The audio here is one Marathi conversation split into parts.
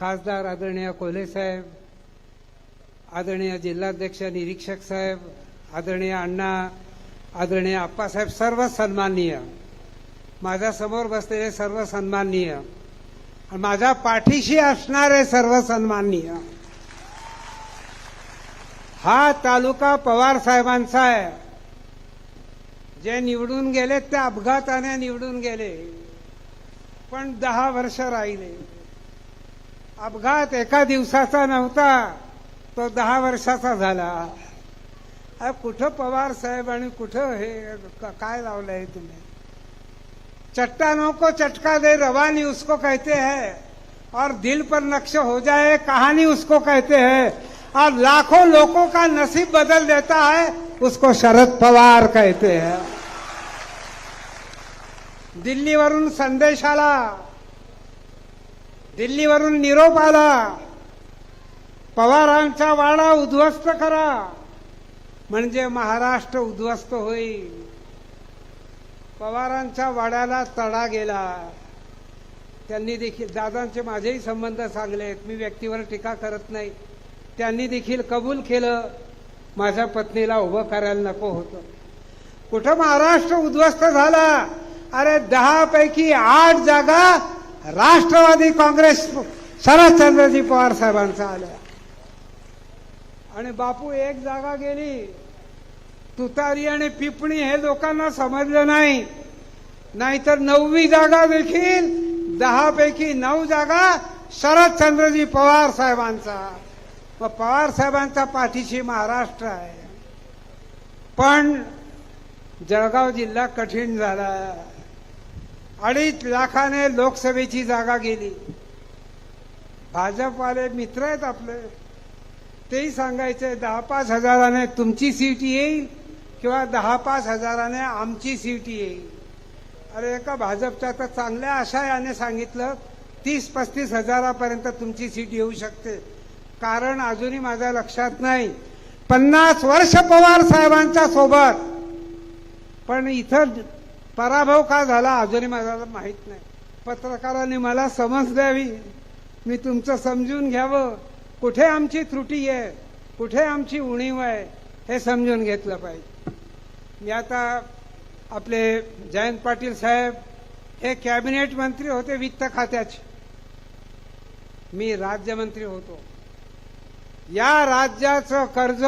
खासदार आदरणीय कोल्हे साहेब आदरणीय जिल्हाध्यक्ष निरीक्षक साहेब आदरणीय अण्णा आदरणीय आप्पासाहेब सर्व सन्माननीय. माझ्यासमोर बसलेले सर्व सन्माननीय. माझ्या पाठीशी असणारे सर्व सन्माननीय. हा तालुका पवार साहेबांचा आहे. जे निवडून गेले ते अपघाताने निवडून गेले. पण दहा वर्ष राहिले. अपघात एका दिवसाचा नव्हता तो दहा वर्षाचा झाला. अरे कुठं पवार साहेब आणि कुठं हे काय लावलंय तुम्ही? चट्टानों को चटका दे रवानी उसको कहते हैं. और दिल पर नक्श हो जाए कहानी उसको कहते हैं. और लाखों लोगों का नसीब बदल देता है उसको शरद पवार कहते हैं. दिल्लीवरून संदेश आला. दिल्लीवरून निरोप आला. पवारांचा वाडा उद्ध्वस्त करा. म्हणजे महाराष्ट्र उद्ध्वस्त होईल. पवारांच्या वाड्याला तडा गेला. त्यांनी देखील दादांचे माझेही संबंध चांगले आहेत. मी व्यक्तीवर टीका करत नाही. त्यांनी देखील कबूल केलं. माझ्या पत्नीला उभं करायला नको होतं. कुठं महाराष्ट्र उद्ध्वस्त झाला? अरे दहापैकी आठ जागा राष्ट्रवादी काँग्रेस शरदचंद्रजी पवार साहेबांचा आल्या. आणि बापू एक जागा गेली. तुतारी आणि पिपणी हे लोकांना समजलं नाही. नाहीतर नववी जागा देखील दहापैकी नऊ जागा शरदचंद्रजी पवार साहेबांचा. व पवार साहेबांचा पाठीशी महाराष्ट्र आहे. पण जळगाव जिल्हा कठीण झाला. अडीच लाखाने लोकसभेची जागा गेली. भाजपवाले मित्र आहेत आपले. तेही सांगायचे दहा पाच हजाराने तुमची सीट येईल किंवा दहा पाच हजाराने आमची सीट येईल. अरे एका भाजपच्या तर चांगल्या आशयाने सांगितलं. तीस पस्तीस हजारापर्यंत तुमची सीट येऊ शकते. कारण अजूनही माझ्या लक्षात नाही. पन्नास वर्ष पवार साहेबांच्या सोबत. पण इथं पराभव का झाला? अजूनही मला माहीत नाही. पत्रकारांनी मला समज द्यावी. मी तुमचं समजून घ्यावं. कुठे आमची त्रुटी आहे? कुठे आमची उणीव आहे? हे समजून घेतलं पाहिजे. मी आता आपले जयंत पाटील साहेब हे कॅबिनेट मंत्री होते वित्त खात्याचे. मी राज्यमंत्री होतो. या राज्याचं कर्ज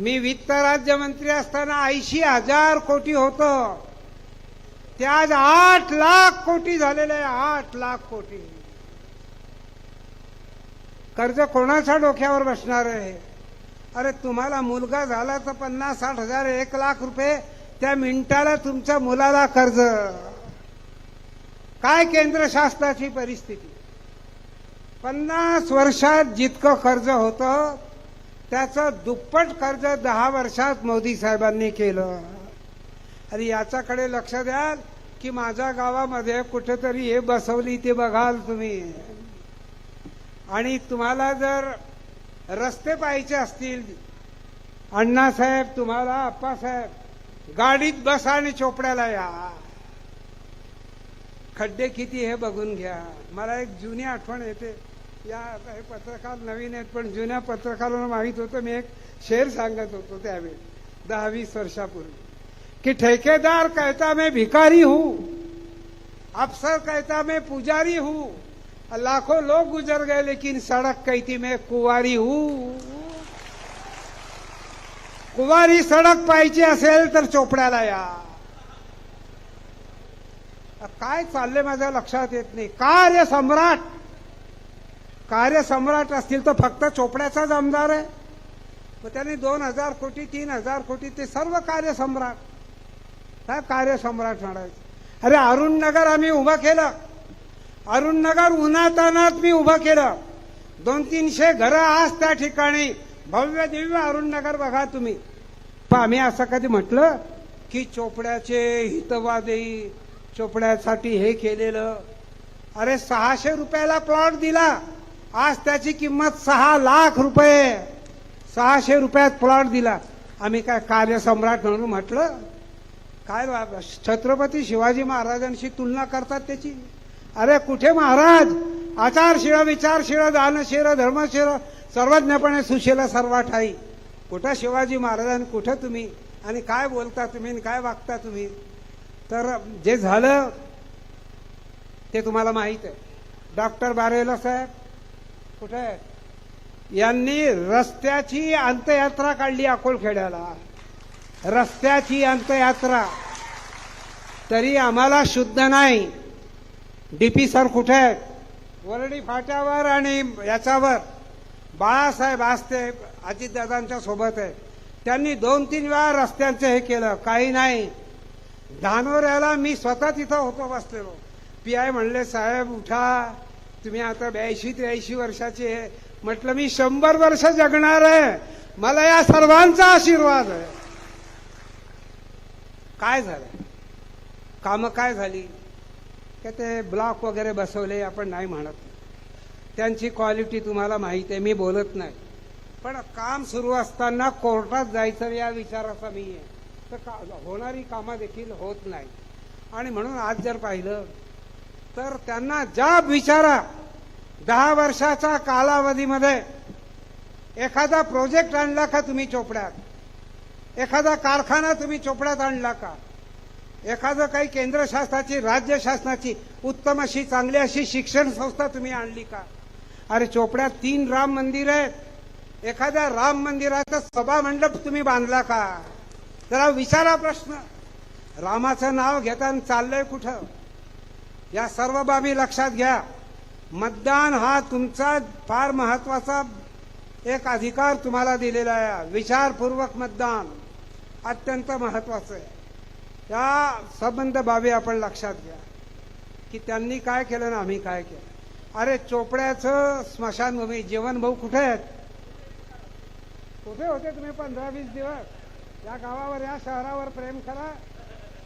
मी वित्त राज्यमंत्री असताना ऐंशी हजार कोटी होतं. ते आज आठ लाख कोटी झालेलं आहे आठ लाख कोटी. कर्ज कोणाच्या डोक्यावर बसणार आहे? अरे तुम्हाला मुलगा झाला तर पन्नास साठ हजार एक लाख रुपये त्या मिनिटाला तुमच्या मुलाला कर्ज. काय केंद्र शासनाची परिस्थिती? पन्नास वर्षात जितकं कर्ज होतं त्याचं दुप्पट कर्ज दहा वर्षात मोदी साहेबांनी केलं. आणि याच्याकडे लक्ष द्याल की माझ्या गावामध्ये कुठेतरी हे बसवली ते बघाल तुम्ही. आणि तुम्हाला जर रस्ते पाहिजे असतील अण्णासाहेब तुम्हाला आप्पासाहेब गाडीत बसा आणि चोपड्याला या. खड्डे किती हे बघून घ्या. मला एक जुनी आठवण येते. या पत्रकार नवीन आहेत पण जुन्या पत्रकारांना माहीत होतं. मी एक शेर सांगत होतो त्यावेळी दहा वीस वर्षापूर्वी कि ठेकेदार कहता मैं भिकारी हूं अफसर कहता मैं पुजारी हूं लाखों लोग गुजर गए लेकिन सड़क कहती मैं कुवारी हूं। कुवारी सडक पाहिजे असेल तर चोपड्याला या। काय चाललंय माझ्या लक्षात येत नाही. कार्य सम्राट कार्य सम्राट असतील तर फक्त चोपड्याचाच आमदार आहे. मग त्यांनी दोन हजार कोटी तीन हजार कोटी ते सर्व कार्य सम्राट काय कार्य सम्राट म्हणायचं अरे अरुण नगर आम्ही उभं केलं. अरुण नगर उन्हातानात मी उभं केलं. दोन तीनशे घरं आज त्या ठिकाणी. भव्य दिव्य अरुण नगर बघा तुम्ही. पण आम्ही असं कधी म्हटलं की चोपड्याचे हितवादी चोपड्यासाठी हे केलेलं. अरे सहाशे रुपयाला प्लॉट दिला. आज त्याची किंमत सहा लाख रुपये. सहाशे रुपयात प्लॉट दिला. आम्ही काय कार्यसम्राट म्हणून म्हटलं काय छत्रपती शिवाजी महाराजांशी तुलना करतात त्याची? अरे कुठे महाराज? आचारशिळ विचारशिळ दानशिळ धर्मशिळ सर्वज्ञपणे सुशील सर्व ठाई कुठं शिवाजी महाराजांनी कुठं तुम्ही? आणि काय बोलता तुम्ही आणि काय वागता तुम्ही? तर जे झालं ते तुम्हाला माहीत आहे. डॉक्टर बारेला साहेब कुठे? आहे यांनी रस्त्याची अंतयात्रा काढली अकोलखेड्याला. रस्त्याची अंतयात्रा तरी आम्हाला शुद्ध नाही. डीपी सर कुठे आहेत? वरडी फाट्यावर आणि याच्यावर. बाळासाहेब आस्ते अजितदादांच्या सोबत आहे त्यांनी दोन तीन वेळा रस्त्यांचं हे केलं काही नाही. धानोऱ्याला मी स्वतः तिथं होतो बसलेलो. पी आय म्हणले साहेब उठा. तुम्ही आता ब्याऐंशी त्र्याऐंशी वर्षाचे आहे. म्हटलं मी शंभर वर्ष जगणार आहे. मला या सर्वांचा आशीर्वाद आहे. काय झालं? कामं काय झाली? का ते ब्लॉक वगैरे बसवले आपण नाही म्हणत. त्यांची क्वालिटी तुम्हाला माहिती आहे मी बोलत नाही. पण काम सुरू असताना कोर्टात जायचं या विचाराचा मी आहे. तर का होणारी कामं देखील होत नाही. आणि म्हणून आज जर पाहिलं तर त्यांना ज्या विचारा दहा वर्षाचा कालावधीमध्ये एखादा प्रोजेक्ट आणला का तुम्ही चोपड्यात? एखादा कारखाना तुम्ही चोपड्यात आणला का? एखादं काही केंद्र शासनाची राज्य शासनाची उत्तम अशी चांगली अशी शिक्षण संस्था तुम्ही आणली का? अरे चोपड्यात तीन राम मंदिर आहेत. एखाद्या राम मंदिराचं सभा मंडप तुम्ही बांधला का? जरा विचारा प्रश्न. रामाचं नाव घेताना चाललंय कुठं? या सर्व बाबी लक्षात घ्या. मतदान हा तुमचा फार महत्त्वाचा एक अधिकार तुम्हाला दिलेला आहे. विचारपूर्वक मतदान अत्यंत महत्वाचं आहे. या संबंध बाबी आपण लक्षात घ्या. की त्यांनी काय केलं ना आम्ही काय केलं. अरे चोपड्याचं स्मशानभूमी जेवण भाऊ कुठे आहेत? कुठे होते तुम्ही पंधरा वीस दिवस? या गावावर या शहरावर प्रेम करा.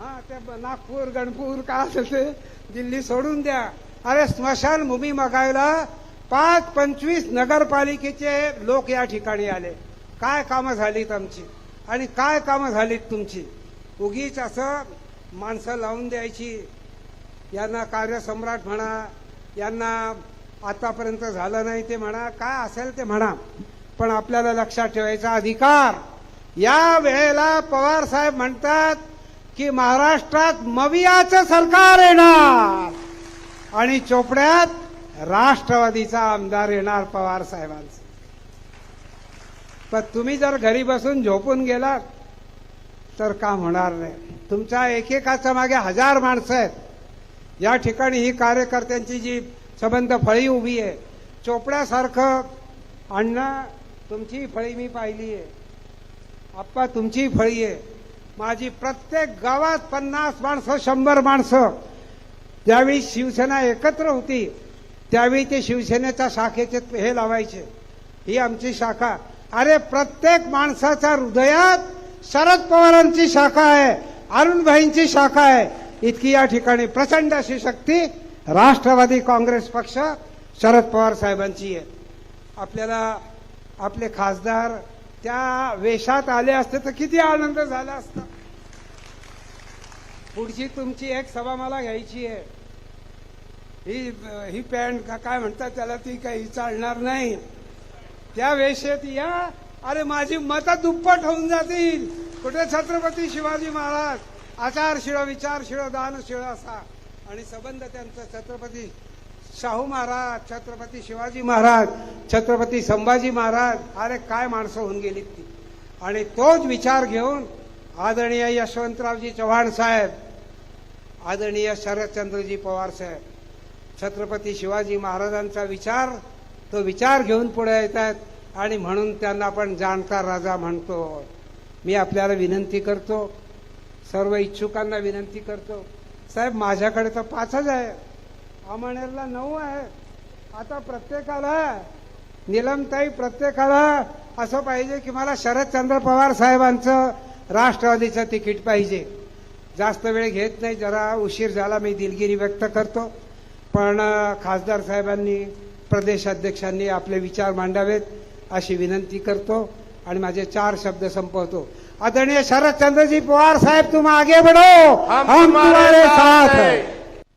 हा ते नागपूर गणपूर काय असेल ते दिल्ली सोडून द्या. अरे स्मशानभूमी बघायला पाच पंचवीस नगरपालिकेचे लोक या ठिकाणी आले. काय कामं झालीत आमची? आणि काय कामं झालीत तुमची? उगीच असं माणसं लावून द्यायची. यांना कार्यसम्राट म्हणा यांना आतापर्यंत झालं नाही ते म्हणा काय असेल ते म्हणा. पण आपल्याला लक्षात ठेवायचा अधिकार. या वेळेला पवार साहेब म्हणतात की महाराष्ट्रात मवियाचं सरकार येणार. आणि चोपड्यात राष्ट्रवादीचा आमदार येणार पवार साहेबांचा. पण तुम्ही जर घरी बसून झोपून गेलात तर काम होणार नाही. तुमच्या एकेकाच्या मागे हजार माणसं आहेत. या ठिकाणी ही कार्यकर्त्यांची जी संबंध फळी उभी आहे चोपड्यासारखं अण्णा तुमची फळी मी पाहिली आहे. आप्पा तुमची फळी आहे. माझी प्रत्येक गावात पन्नास माणसं शंभर माणसं. ज्यावेळी शिवसेना एकत्र होती त्यावेळी ते शिवसेनेच्या शाखेचे हे लावायचे. ही आमची शाखा. अरे प्रत्येक माणसाच्या हृदयात शरद पवारांची शाखा आहे अरुणभाईंची शाखा आहे. इतकी या ठिकाणी प्रचंड अशी शक्ती राष्ट्रवादी काँग्रेस पक्ष शरद पवार साहेबांची आहे. आपल्याला आपले खासदार त्या वेशात आले असते तर किती आनंद झाला असता. पुढची तुमची एक सभा मला घ्यायची आहे. ही ही पॅन्ट का काय म्हणतात त्याला ती काही चालणार नाही. त्या वेशेत या. अरे माझी मतं दुप्पट होऊन जातील. कुठे छत्रपती शिवाजी महाराज? आचार शिळ विचार शिळ दान शिळ असा. आणि संबंध त्यांचा छत्रपती शाहू महाराज छत्रपती शिवाजी महाराज छत्रपती संभाजी महाराज. अरे काय माणसं होऊन गेलीत ती. आणि तोच विचार घेऊन आदरणीय यशवंतरावजी चव्हाण साहेब आदरणीय शरदचंद्रजी पवार साहेब छत्रपती शिवाजी महाराजांचा विचार तो विचार घेऊन पुढे येत आहेत आणि म्हणून त्यांना आपण जाणता राजा म्हणतो. मी आपल्याला विनंती करतो सर्व इच्छुकांना विनंती करतो. साहेब माझ्याकडे तर पाचच आहे. अमळनेरला नऊ आहे. आता प्रत्येकाला निलमताई प्रत्येकाला असं पाहिजे की मला शरदचंद्र पवार साहेबांचं राष्ट्रवादीचं तिकीट पाहिजे. जास्त वेळ घेत नाही जरा उशीर झाला मी दिलगिरी व्यक्त करतो. पण खासदार साहेबांनी प्रदेश अध्यक्षांनी आपले विचार मांडावेत अशी विनंती करतो आणि माझे चार शब्द संपवतो. आदरणीय शरदचंद्रजी पवार साहेब तुम आगे बढ़ो. हम तुम्हारे साथ। हैं.